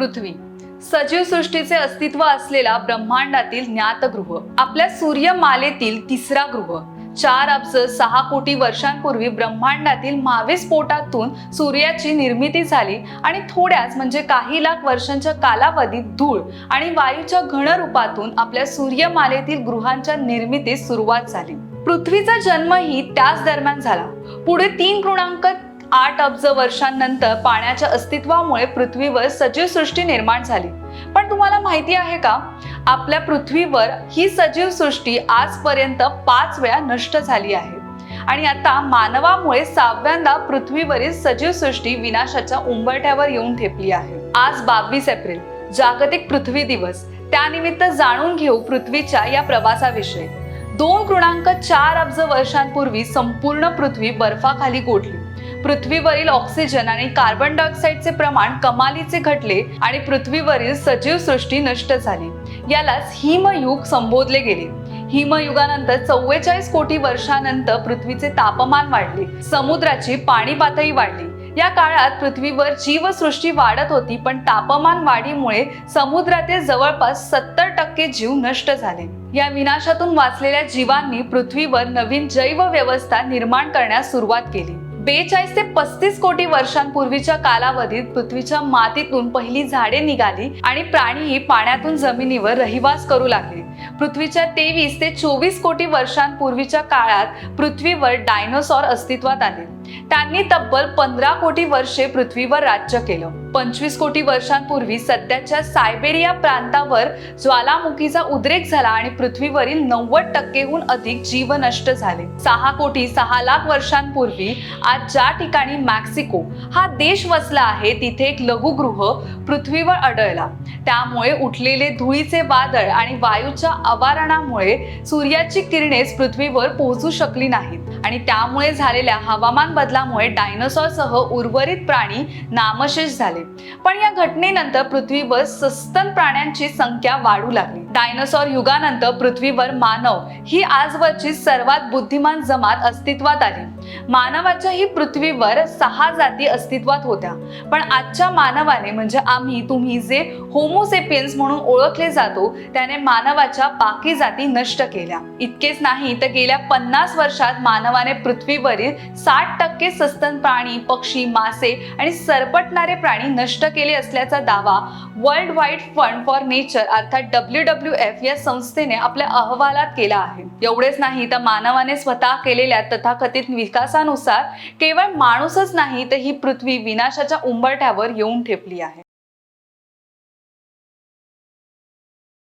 पृथ्वी. सजीव सृष्टीचे अस्तित्व असलेला ब्रह्मांडातील ज्ञातगृह आपल्या सूर्यमालेतील तिसरा ग्रह चार अब्ज सहा कोटी वर्षांपूर्वी ब्रह्मांडातील मावे पोटातून सूर्याची निर्मिती झाली आणि थोड्याच म्हणजे काही लाख वर्षांच्या कालावधीत धूळ आणि वायूच्या घन रूपातून आपल्या सूर्यमालेतील गृहांच्या निर्मितीस सुरुवात झाली. पृथ्वीचा जन्मही त्याच दरम्यान झाला. पुढे तीन पूर्णांक आठ अब्ज वर्षांनंतर पाण्याच्या अस्तित्वामुळे पृथ्वीवर सजीव सृष्टी निर्माण झाली. पण तुम्हाला माहिती आहे का? आपल्या पृथ्वीवर ही सजीव सृष्टी आजपर्यंत पाच वेळा नष्ट झाली आहे. आणि आता मानवामुळे सहाव्यांदा पृथ्वीवरील सजीव सृष्टी विनाशाच्या उंबरठ्यावर येऊन ठेपली आहे. आज बावीस एप्रिल जागतिक पृथ्वी दिवस. त्यानिमित्त जाणून घेऊ पृथ्वीच्या या प्रवासाविषयी. दोन कृणांक चार अब्ज वर्षांपूर्वी संपूर्ण पृथ्वी बर्फाखाली गोठली. पृथ्वीवरील ऑक्सिजन आणि कार्बन डायऑक्साईडचे प्रमाण कमालीचे घटले आणि पृथ्वीवरील सजीव सृष्टी नष्ट झाली. यालाच हिमयुग संबोधले गेले. हिमयुगानंतर चव्वेचाळीस कोटी वर्षानंतर पृथ्वीचे तापमान वाढले. समुद्राची पाणी पातळी वाढली. या काळात पृथ्वीवर जीवसृष्टी वाढत होती पण तापमान वाढीमुळे समुद्रातील जवळपास सत्तर टक्के जीव नष्ट झाले. या विनाशातून वाचलेल्या जीवांनी पृथ्वीवर नवीन जैव व्यवस्था निर्माण करण्यास सुरुवात केली. बेचाळीस ते पस्तीस कोटी वर्षांपूर्वीच्या कालावधीत पृथ्वीच्या मातीतून पहिली झाडे निघाली आणि प्राणीही पाण्यातून जमिनीवर रहिवास करू लागले. पृथ्वीच्या तेवीस ते चोवीस कोटी वर्षांपूर्वीच्या काळात पृथ्वीवर डायनोसॉर अस्तित्वात आले. त्यांनी तब्बल पंधरा कोटी वर्षे पृथ्वीवर राज्य केलं. पंचवीस कोटी वर्षांपूर्वी सध्याच्या सायबेरिया प्रांतावर ज्वालामुखीचा उद्रेक झाला आणि पृथ्वीवरील नव्वद टक्केहून अधिक जीव नष्ट झाले. सहा कोटी सहा लाख वर्षांपूर्वी आज ज्या ठिकाणी मॅक्सिको हा देश वसला आहे तिथे एक लघुगृह पृथ्वीवर आढळला. त्यामुळे उठलेले धुळीचे वादळ आणि वायूच्या अवारणामुळे सूर्याची किरणेच पृथ्वीवर पोहोचू शकली नाहीत आणि त्यामुळे झालेल्या हवामान बदलामुळे डायनोसॉरसह उर्वरित प्राणी नामशेष झाले. पण या घटनेनंतर पृथ्वीवर सस्तन प्राण्यांची संख्या वाढू लागली. डायनोसॉर युगानंतर पृथ्वीवर मानव ही आजवरची सर्वात बुद्धिमान जमात अस्तित्वात आली. मानवाच्या ही पृथ्वीवर सहा जाती अस्तित्वात होत्या. पण आजच्या मानवाने म्हणजे आम्ही तुम्ही जे होमोसेपियन्स म्हणून ओळखले जातो त्याने मानवाच्या बाकी जाती नष्ट केल्या. इतकेच नाही तर गेल्या पन्नास वर्षात मानवाने पृथ्वीवरील साठ टक्के सस्तन प्राणी पक्षी मासे आणि सरपटणारे प्राणी नष्ट केले असल्याचा दावा world wide fund for nature अर्थात डब्ल्यू डब्ल्यू एफ या संस्थेने आपल्या अहवालात केला आहे. एवढेच नाही तर मानवाने स्वतः केलेल्या तथाकथित विकासानुसार केवळ माणूसच नाही तर ही पृथ्वी विनाशाच्या उंबरठ्यावर येऊन ठेपली आहे.